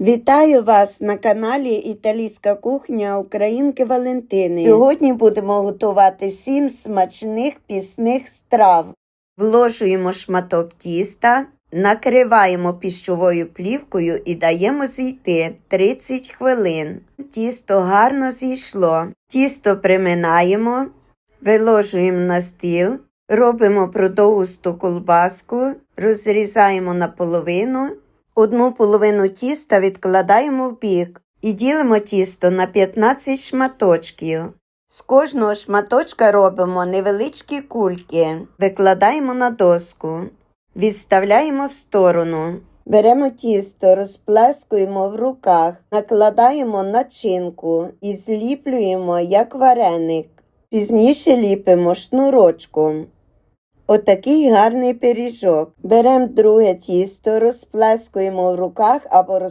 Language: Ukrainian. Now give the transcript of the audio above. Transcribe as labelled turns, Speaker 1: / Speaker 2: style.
Speaker 1: Вітаю вас на каналі Італійська кухня Українки Валентини. Сьогодні будемо готувати сім смачних пісних страв. Вложуємо шматок тіста, накриваємо піщовою плівкою і даємо зійти 30 хвилин. Тісто гарно зійшло. Тісто приминаємо, виложуємо на стіл, робимо продовгусту колбаску, розрізаємо на половину. Одну половину тіста відкладаємо в бік і ділимо тісто на 15 шматочків. З кожного шматочка робимо невеличкі кульки, викладаємо на доску, відставляємо в сторону. Беремо тісто, розплескуємо в руках, накладаємо начинку і зліплюємо як вареник. Пізніше ліпимо шнурочком. Отакий гарний пиріжок. Беремо друге тісто, розплескуємо в руках або розкатуємо